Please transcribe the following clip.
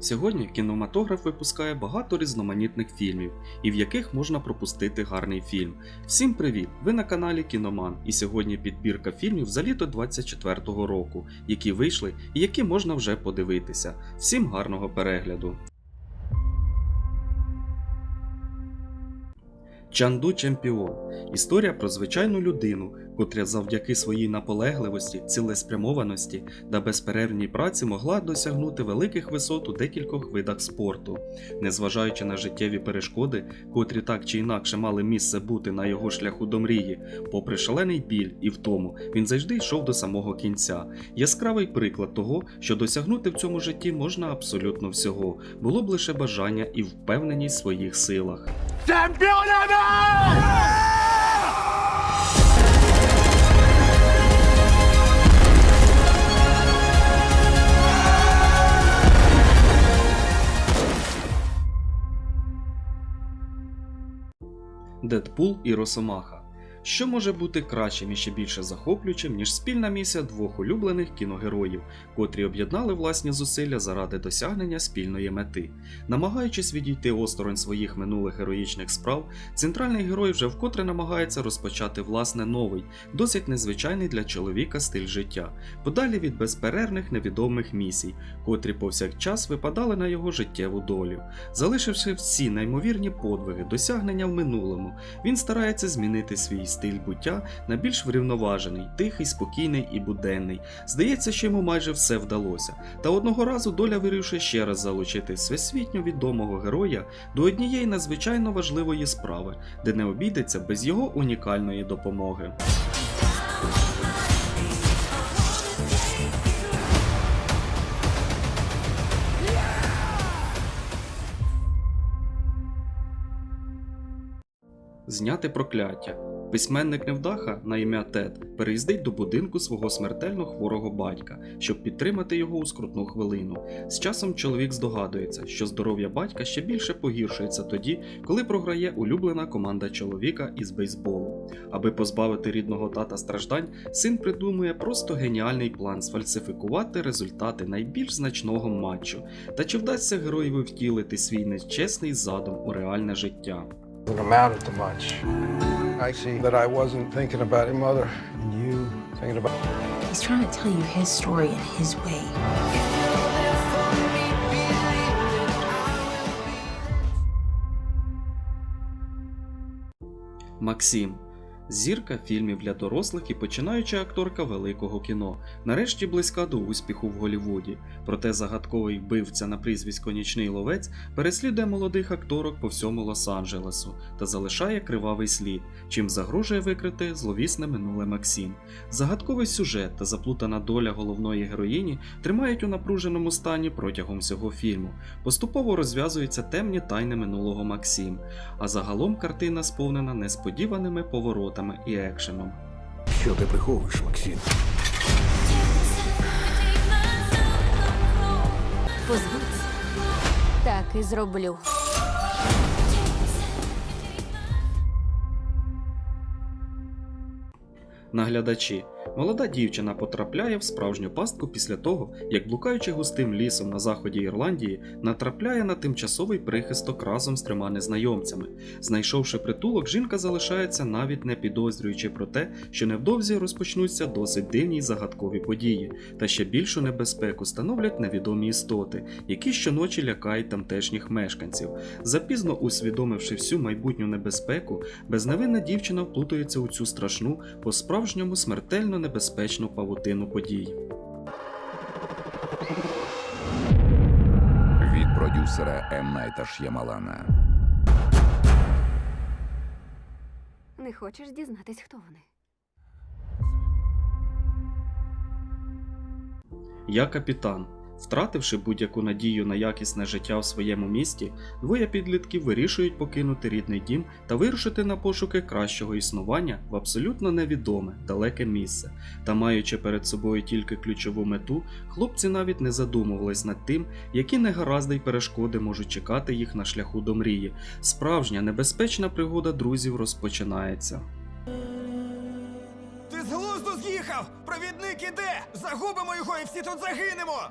Сьогодні кінематограф випускає багато різноманітних фільмів, і в яких можна пропустити гарний фільм. Всім привіт! Ви на каналі Кіноман, і сьогодні підбірка фільмів за літо 24-го року, які вийшли і які можна вже подивитися. Всім гарного перегляду! Чанду Чемпіон історія про звичайну людину, котря завдяки своїй наполегливості, цілеспрямованості та безперервній праці могла досягнути великих висот у декількох видах спорту. Незважаючи на життєві перешкоди, котрі так чи інакше мали місце бути на його шляху до мрії, попри шалений біль і втому, він завжди йшов до самого кінця. Яскравий приклад того, що досягнути в цьому житті можна абсолютно всього, було б лише бажання і впевненість в своїх силах. ¡Campeoname! Дедпул і Росомаха. Що може бути кращим і ще більше захоплюючим, ніж спільна місія двох улюблених кіногероїв, котрі об'єднали власні зусилля заради досягнення спільної мети. Намагаючись відійти осторонь своїх минулих героїчних справ, центральний герой вже вкотре намагається розпочати власне новий, досить незвичайний для чоловіка стиль життя, подалі від безперервних невідомих місій, котрі повсякчас випадали на його життєву долю. Залишивши всі неймовірні подвиги, досягнення в минулому, він старається змінити свій стиль буття на більш врівноважений, тихий, спокійний і буденний. Здається, що йому майже все вдалося. Та одного разу доля вирішує ще раз залучити всесвітньо відомого героя до однієї надзвичайно важливої справи, де не обійдеться без його унікальної допомоги. Зняти прокляття. Письменник невдаха на ім'я Тед переїздить до будинку свого смертельно хворого батька, щоб підтримати його у скрутну хвилину. З часом чоловік здогадується, що здоров'я батька ще більше погіршується тоді, коли програє улюблена команда чоловіка із бейсболу. Аби позбавити рідного тата страждань, син придумує просто геніальний план сфальсифікувати результати найбільш значного матчу. Та чи вдасться героєві втілити свій нечесний задум у реальне життя? Doesn't amount to much. I see that I wasn't thinking about your mother, and you thinking about. He's trying to tell you his story in his way. Максим. Зірка фільмів для дорослих і починаюча акторка великого кіно, нарешті близька до успіху в Голлівуді. Проте загадковий вбивця на прізвисько Нічний ловець переслідує молодих акторок по всьому Лос-Анджелесу та залишає кривавий слід, чим загрожує викрити зловісне минуле Максим. Загадковий сюжет та заплутана доля головної героїні тримають у напруженому стані протягом всього фільму. Поступово розв'язуються темні тайни минулого Максим, а загалом картина сповнена несподіваними поворотами і екшеном. Що ти приховуєш, Максим? Позбудься. Так і зроблю. Наглядачі. Молода дівчина потрапляє в справжню пастку після того, як блукаючи густим лісом на заході Ірландії, натрапляє на тимчасовий прихисток разом з трьома незнайомцями. Знайшовши притулок, жінка залишається навіть не підозрюючи про те, що невдовзі розпочнуться досить дивні й загадкові події, та ще більшу небезпеку становлять невідомі істоти, які щоночі лякають тамтешніх мешканців. Запізно усвідомивши всю майбутню небезпеку, безневинна дівчина вплутується у цю страшну, по-справжньому смертельно небезпечну павутину подій. від продюсера М. Найта Ш'ямалана. Не хочеш дізнатись, хто вони? Я капітан. Втративши будь-яку надію на якісне життя в своєму місті, двоє підлітків вирішують покинути рідний дім та вирушити на пошуки кращого існування в абсолютно невідоме, далеке місце. Та маючи перед собою тільки ключову мету, хлопці навіть не задумувались над тим, які негаразди й перешкоди можуть чекати їх на шляху до мрії. Справжня небезпечна пригода друзів розпочинається. Ти з глузду з'їхав! Провідник іде! Загубимо його і всі тут загинемо!